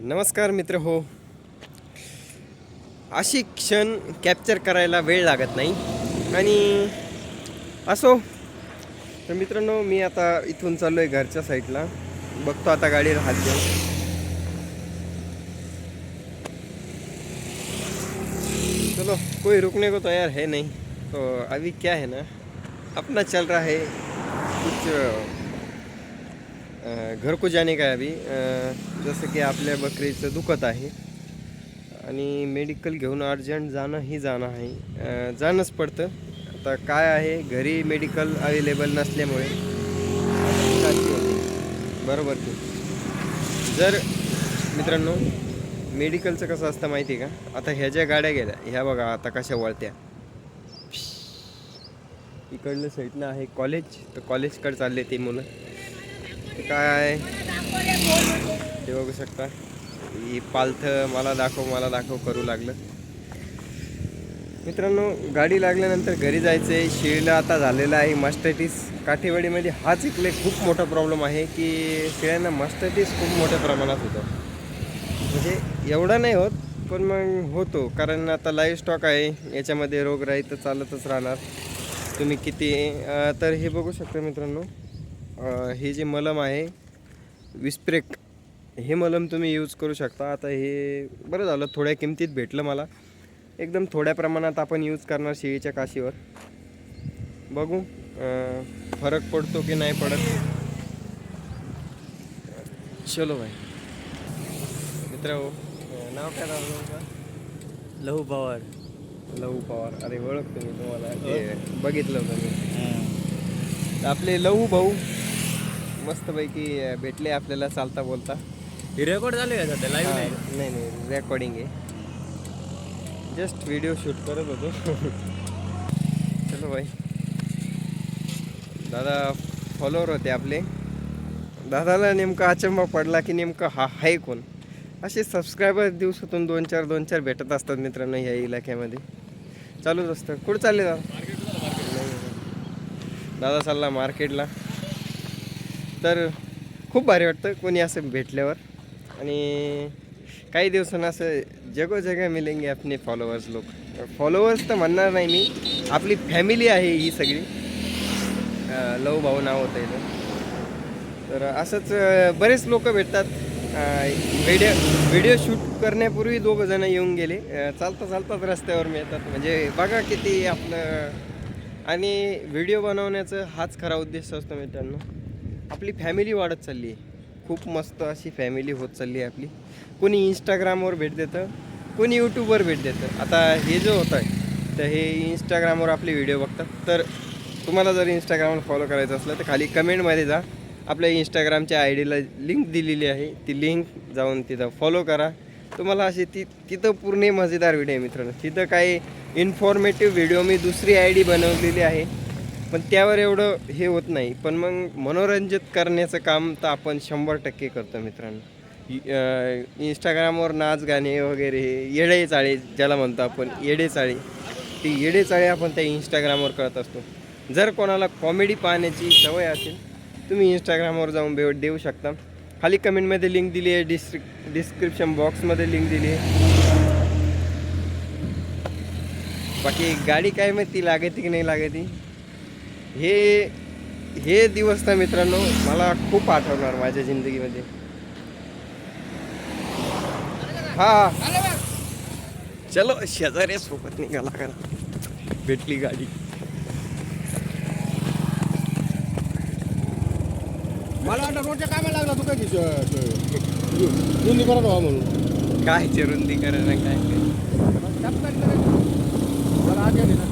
नमस्कार मित्र हो. अशी क्षण कॅप्चर करायला वेळ लागत नाही. आणि असो तर मित्रांनो मी आता इथून चाललो आहे घरच्या साईडला बघतो आता गाडी हात देऊन. चलो कोई रुकने को तैयार है नहीं. तो अभी क्या है ना अपना चल रहा है कुछ अ, घर को जाने का है अभी जसं की आपल्या बकरीचं दुखत आहे. आणि मेडिकल घेऊन अर्जंट जाणं ही जाणं आहे. जाणंच पडतं. आता काय आहे? घरी मेडिकल अवेलेबल नसल्यामुळे. बरोबर की. जर मित्रांनो मेडिकलचं कसं असतं माहिती आहे का? आता ह्या ज्या गाड्या गेल्या ह्या बघा आता कशा वळत्या. इकडलं साईडला आहे कॉलेज तर कॉलेजकडे चालले ते मुलं. काय? ते बघू शकता. ही पालथं मला दाखव मला दाखव करू लागलं. मित्रांनो गाडी लागल्यानंतर घरी जायचं आहे शिळीला आता झालेला आहे मास्टरटीस काठेवाडीमध्ये हाच इकडे खूप मोठा प्रॉब्लेम आहे की शेळ्यांना मास्टरटीस खूप मोठ्या प्रमाणात होतं. म्हणजे एवढा नाही होत पण मग होतो. कारण आता लाईव्ह स्टॉक आहे. याच्यामध्ये रोगराई तर चालतच राहणार. तुम्ही किती तर हे बघू शकता मित्रांनो. हे जे मलम आहे विस्प्रेक हे मलम तुम्ही यूज करू शकता. आता हे बरं झालं थोड्या किमतीत भेटलं मला. एकदम थोड्या प्रमाणात आपण यूज करणार शेळीच्या काशीवर. बघू फरक पडतो की नाही पडत. चलो भाई. मित्र हो नाव काय तुमचं? लहू पवार. लहू पवार. अरे ओळखतो मी तुम्हाला. बघितलं होतं मी. आपले लहू भाऊ. मस्तपैकी भेटले आपल्याला चालता बोलता. रेकॉर्ड झाले का सध्या? लाईव्ह नाही? नाही नाही रेकॉर्डिंग आहे. जस्ट व्हिडिओ शूट करत होतो. चलो भाई. दादा फॉलोअर होते आपले. दादाला नेमका अचंबा पडला की नेमकं हा आहे कोण? असे सबस्क्रायबर दिवसातून दोन चार दोन चार भेटत असतात मित्रांनो ह्या इलाक्यामध्ये. चालूच असतं. कुठं चालले दादा. दादा चालला मार्केटला. तर खूप भारी वाटतं कोणी असं भेटल्यावर. आणि काही दिवसांना असं जगोजगा मिलेंगे आपले फॉलोअर्स लोक. फॉलोअर्स तर म्हणणार नाही मी आपली फॅमिली आहे ही सगळी. लव भाऊ नाव होतं इथं. तर असंच बरेच लोक भेटतात. व्हिडिओ व्हिडिओ शूट करण्यापूर्वी दोघं जण येऊन गेले. चालता चालताच रस्त्यावर मिळतात म्हणजे बघा किती आपलं आणि व्हिडिओ बनवण्याचं हाच खरा उद्देश असतो मित्रांनो. आपली फॅमिली वाढत चालली आहे. खूप मस्त अशी फॅमिली होत चालली आहे आपली. कोणी इंस्टाग्रामवर भेट देतं कोणी यूट्यूबवर भेट देतं. आता हे जो होतं आहे तर हे इंस्टाग्रामवर आपले व्हिडिओ बघतात. तर तुम्हाला जर इंस्टाग्रामवर फॉलो करायचं असलं तर खाली कमेंटमध्ये जा. आपल्या इंस्टाग्रामच्या आय डीला लिंक दिलेली आहे. ती लिंक जाऊन तिथं फॉलो करा. तुम्हाला अशी ती तिथं पूर्ण मजेदार व्हिडिओ आहे मित्रांनो. तिथं काही इन्फॉर्मेटिव्ह व्हिडिओ मी दुसरी आय डी बनवलेली आहे. पण त्यावर एवढं हे होत नाही. पण मग मनोरंजित करण्याचं काम तर आपण शंभर टक्के करतो मित्रांनो. इंस्टाग्रामवर नाच गाणे वगैरे हे येडे चाळे ज्याला म्हणतो आपण येडे चाळे ती येडे चाळे आपण त्या इंस्टाग्रामवर करत असतो. जर कोणाला कॉमेडी पाहण्याची सवय असेल तुम्ही इंस्टाग्रामवर जाऊन भेट देऊ शकता. खाली कमेंटमध्ये लिंक दिली आहे डिस्क्रि डिस्क्रिप्शन बॉक्समध्ये लिंक दिली आहे. बाकी गाडी काय माहिती लागते की नाही लागते? हे हे दिवस तर मित्रांनो मला खूप आठवणार माझ्या जिंदगीमध्ये. हा. चलो शेजारी सोबत निघाला करा भेटली गाडी. मला वाटतं रोडच्या कामाला लागला तू काय दोन्ही करत व्हा म्हणून. काय चिरुंदी करा काय टपकन करायचं. जरा आत या ना.